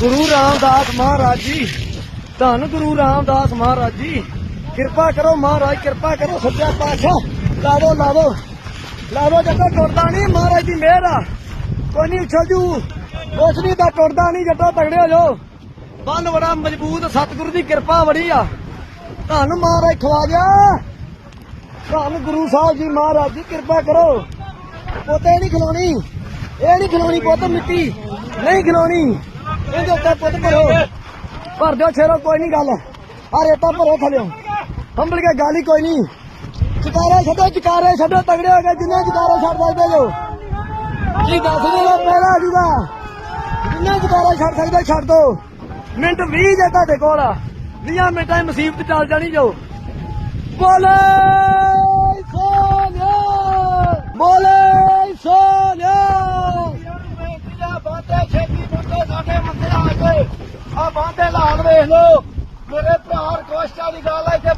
ਗੁਰੂ ਰਾਮਦਾਸ ਮਹਾਰਾਜ ਜੀ, ਧੰਨ ਗੁਰੂ ਰਾਮਦਾਸ ਮਹਾਰਾਜ ਜੀ। ਕਿਰਪਾ ਕਰੋ ਮਹਾਰਾਜ, ਕਿਰਪਾ ਕਰੋ ਸੱਚਾ ਪਾਤਸ਼ਾਹ। ਲਾਵੋ ਲਾਵੋ ਲਾਵੋ, ਜੱਟੋ, ਟੁੱਟਦਾ ਨਹੀਂ ਮਹਾਰਾਜ ਦੀ ਮਿਹਰ। ਆ ਕੋਈ ਨਹੀਂ ਉਛਲ ਜੂ। ਕੁਛ ਨਹੀਂ ਤਾਂ ਟੁੱਟਦਾ ਨਹੀਂ, ਜੱਟੋ, ਤਗੜੇ ਹੋ ਜਾਓ। ਬੰਨ ਬੜਾ ਮਜ਼ਬੂਤ, ਸਤਿਗੁਰੂ ਦੀ ਕਿਰਪਾ ਬੜੀ ਆ। ਧੰਨ ਮਹਾਰਾਜ ਖਵਾਜਾ ਧੰਨ ਗੁਰੂ ਸਾਹਿਬ ਜੀ ਮਹਾਰਾਜ ਜੀ, ਕਿਰਪਾ ਕਰੋ। ਪੋਤੇ ਨਹੀਂ ਖਲੋਣੀ ਇਹ ਨਹੀਂ ਖਲੋਣੀ ਪੁੱਤ ਮਿੱਟੀ। ਨਹੀਂ ਖਲੋਣੀ ਇਹਦੇ ਉੱਤੇ ਪੁੱਤ ਭਰੋ। ਭਰ ਦਿਓ ਛੇਰੋ ਕੋਈ ਨਹੀਂ ਗੱਲ। ਆ ਰੇਤਾ ਭਰੋ ਥਲਿਓ ਹੰਬਲ ਕੇ ਗਾਲੀ ਕੋਈ ਨਹੀਂ। ਚਕਾਰੇ ਛੱਡੋ ਚਕਾਰੇ ਛੱਡੋ, ਤਗੜੇ ਹੋ ਗਏ ਜਿੰਨੇ ਚਕਾਰੇ ਛੱਡ ਸਕਦੇ ਜੋ ਕੀ ਦੱਸ ਦੇ ਲੋ ਪਹਿਲਾ ਜੂਗਾ। ਜਿੰਨੇ ਚਕਾਰੇ ਛੱਡ ਸਕਦੇ, ਛੱਡ ਦੋ। ਮਿੰਟ 20 ਜੇ ਤੁਹਾਡੇ ਕੋਲ 20 ਮਿੰਟਾਂ ਮੁਸੀਬਤ ਚੱਲ ਜਾਣੀ ਜੋ। ਬੋਲੇ ਸੋਨਿਆ। ਬੋਲੇ ਸੋ ਮੰਦੇ ਆ ਕੇ ਆ ਬਾਂਦੇ ਲਾਣ ਵੇਖ ਲੋ ਮੇਰੇ ਭਰਾ ਰਿਕਵੈਸਟ ਵਾਲੀ ਗੱਲ ਹੈ ਇੱਥੇ